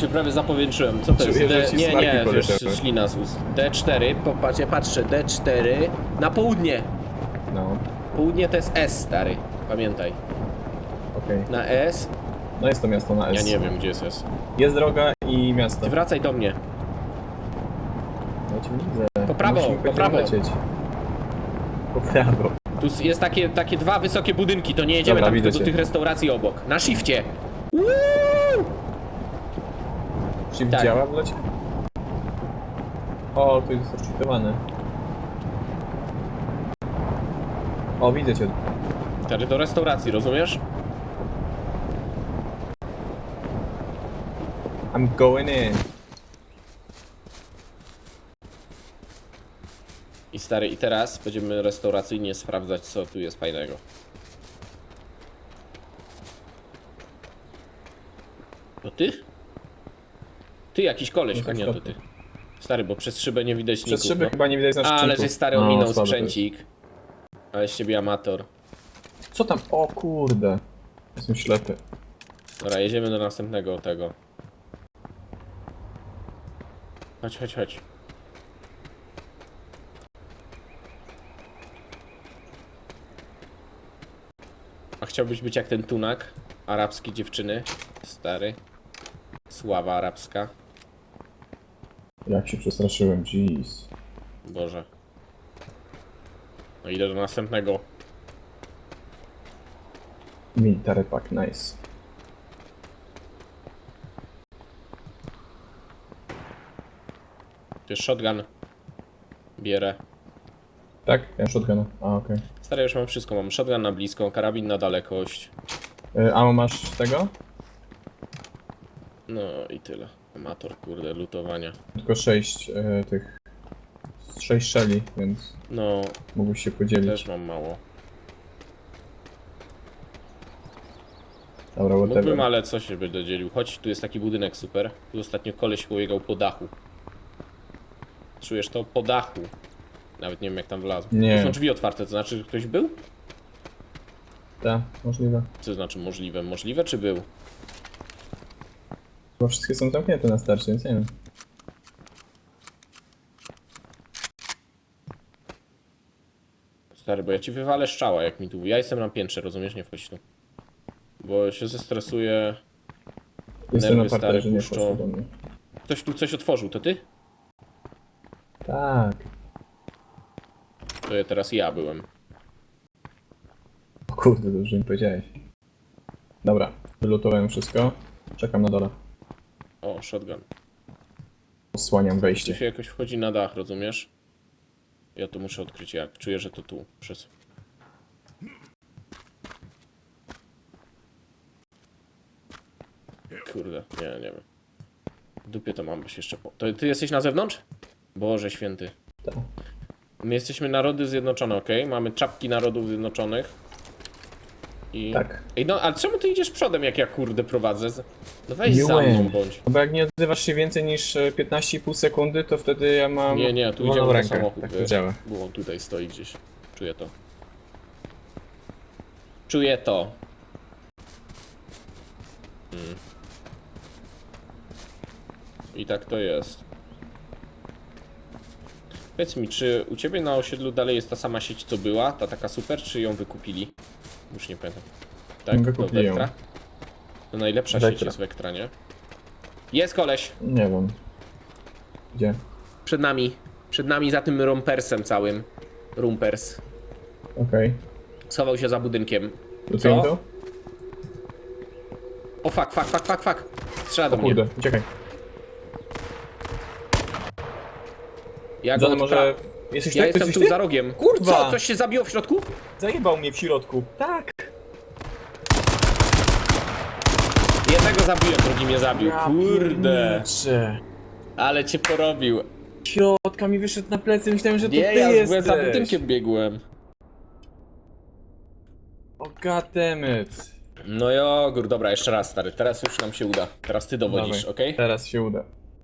Się prawie zapowietrzyłem. Co to jest? Że ci Nie, smarki nie, już poleciały. ślina z ust. D4, popatrzcie, patrzę, D4 na południe. No, Południe to jest S, stary. Pamiętaj. okej. Na S. No jest to miasto na S. Ja nie wiem, gdzie jest S. Jest droga i miasto. Ty wracaj do mnie. No cię widzę. Po prawo, Musimy po prawo. lecieć. Po prawo. Tu s- jest takie, takie dwa wysokie budynki, to nie jedziemy Dobra, tam widzę do cię. tych restauracji obok. Na shifcie. Shift Tak. działa w locie? O, tu jest odczytywane. O, widzę cię. Stary, do restauracji, rozumiesz? I'm going in. I stary, i teraz będziemy restauracyjnie sprawdzać, co tu jest fajnego. To ty? Ty, jakiś koleś, No a nie to ty. Stary, bo przez szybę nie widać Przez ników, szyby no. chyba nie widać naszych Ale czynków. że stary No, ominął to jest. sprzęcik. Ale z ciebie amator. Co tam? O kurde. Jestem ślepy. Dobra, jedziemy do następnego tego. Chodź, chodź, chodź. A chciałbyś być jak ten tunak? Arabskie dziewczyny? Stary. Sława arabska. Jak się przestraszyłem, jeez. Boże. No idę do następnego. Military pack, nice. To jest shotgun. Bierę. Tak? Ja shotguna. A, okej. Stary, już mam wszystko. Mam shotgun na blisko, karabin na dalekość. Okay. A masz tego? No i tyle. Amator, kurde, lutowania. Tylko sześć e, tych... Sześć szeli, więc No, mógłbyś się podzielić. też mam mało. Dobra, whatever. Mógłbym, ale co się będę dzielił? Chodź, tu jest taki budynek super. Tu ostatnio koleś pobiegał po dachu. Czujesz to? Po dachu. Nawet nie wiem jak tam wlazł. Nie. Tu są drzwi otwarte, to znaczy, że ktoś był? Tak, możliwe. Co to znaczy możliwe? Możliwe czy był? Chyba wszystkie są zamknięte na starcie, więc nie wiem. Stary, bo ja ci wywalę szczała, jak mi tu... Ja jestem na piętrze, rozumiesz? Nie wchodź tu. Bo się zestresuję. Jestem Nerwy na parterze, stare nie puszczą. poszło do mnie. Ktoś tu coś otworzył, to ty? Tak. To ja teraz ja byłem. O kurde, dobrze mi powiedziałeś. Dobra, wylutowałem wszystko. Czekam na dole. O, shotgun. Osłaniam Tu wejście. się jakoś wchodzi na dach, rozumiesz? Ja to muszę odkryć jak. Czuję, że to tu. Przez... Kurde, nie, nie wiem. W dupie to mam być jeszcze po... To ty jesteś na zewnątrz? Boże święty. Tak. My jesteśmy narody zjednoczone, ok? Mamy czapki narodów zjednoczonych. I... Tak. Ej, no, ale czemu ty idziesz przodem, jak ja kurde prowadzę? No weź za Miłem. mną bądź. No bo jak nie odzywasz się więcej niż e, 15,5 sekundy, to wtedy ja mam Nie, nie, tu wolną idziemy na samochód. Tak to wiesz. działa. Bo on tutaj stoi gdzieś. Czuję to. Czuję to. Mm. I tak to jest. Powiedz mi, czy u ciebie na osiedlu dalej jest ta sama sieć, co była? Ta taka super, czy ją wykupili? Już nie pamiętam. Tak? Ją. Vectra? To najlepsza sieć Vectra. jest Vectra, nie? Jest koleś! Nie wiem. Gdzie? Przed nami. Przed nami za tym rumpersem całym. Rumpers. Okej. Schował się za budynkiem. Co? to? O fuck, fuck, fuck, fuck, fuck. Strzela do O mnie. kurde, uciekaj. Ja go Johnny, odpra... może... Jesteś Ja jestem Jesteś tu ty? za rogiem. Kurwa! Co? Coś się zabiło w środku? Zajebał mnie w środku. Tak! Jednego zabiłem, drugi mnie zabił. Kurde. pierniczę. Ale cię porobił. Środka mi wyszedł na plecy, myślałem, że to Nie, ty ja jesteś. za budynkiem biegłem. O goddammit. No jogurt, dobra, jeszcze raz stary. Teraz już nam się uda. Teraz ty dowodzisz, Dawaj. okej? Teraz się uda.